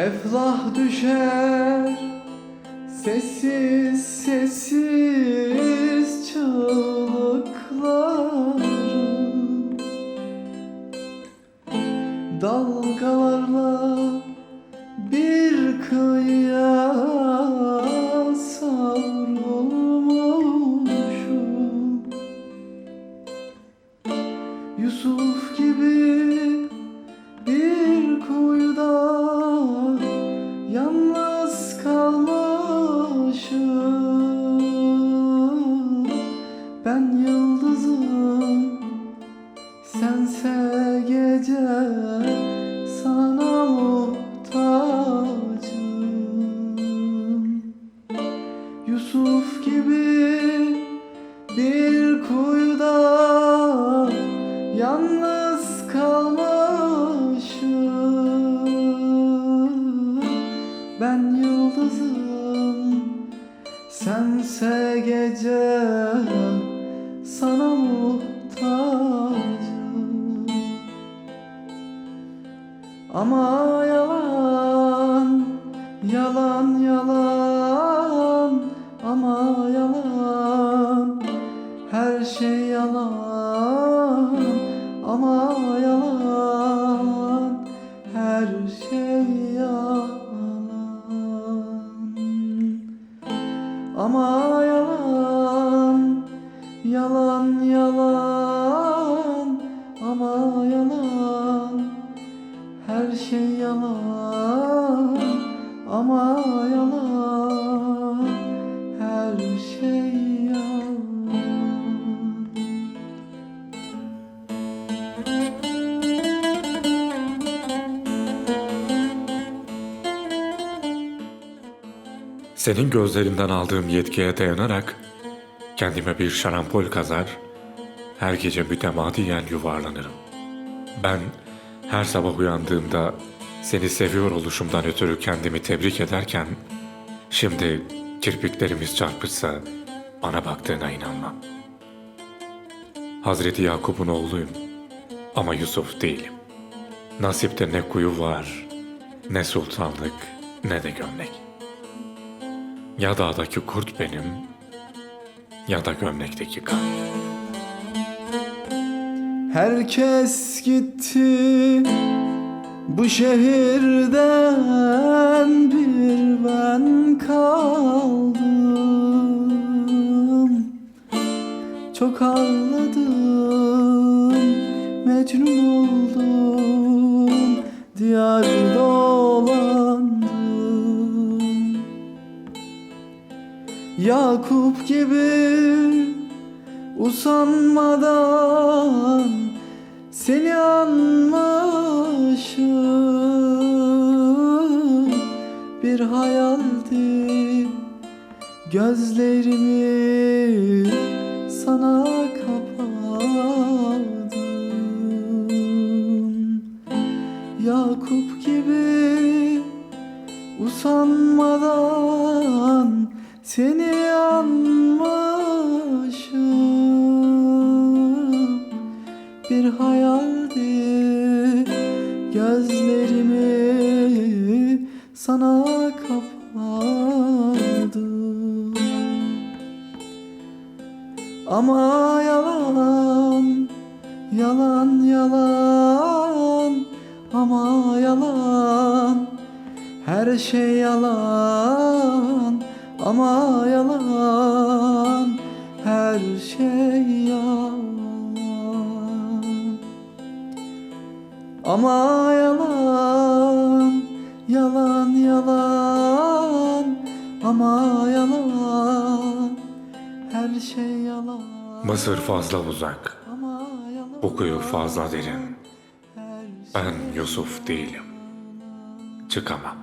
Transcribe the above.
Eflah düşer sessiz sessiz çığlıklarım Gibi bir kuyuda yalnız kalmışım. Ben yıldızım sense gece sana muhtacım. Ama yalan, yalan, yalan, ama yalan, her şey yalan, ama yalan, her şey yalan, ama yalan, yalan, yalan, ama yalan. Her şey yalan. Ama yalan Senin gözlerinden aldığım yetkiye dayanarak kendime bir şarampol kazar, her gece mütemadiyen yuvarlanırım. Ben her sabah uyandığımda seni seviyor oluşumdan ötürü kendimi tebrik ederken, şimdi kirpiklerimiz çarpışsa bana baktığına inanmam. Hazreti Yakup'un oğluyum ama Yusuf değilim. Nasipte ne kuyu var, ne sultanlık, ne de gömlek. Ya dağdaki kurt benim ya da gömlekteki kan. Herkes gitti bu şehirden bir ben kaldım Çok ağladım, mecnun oldum, diyar Yakup gibi usanmadan seni anmışım. Bir hayaldi gözlerimi sana kapadım. Yakup gibi usanmadan seni anmışım. Bir hayaldi gözlerimi sana kapadım Ama yalan, yalan, yalan. Ama yalan her şey yalan ama yalan her şey yalan ama yalan yalan yalan ama yalan her şey yalan Mısır fazla uzak, bu kuyu fazla derin. her Ben Yusuf değilim. Çıkamam.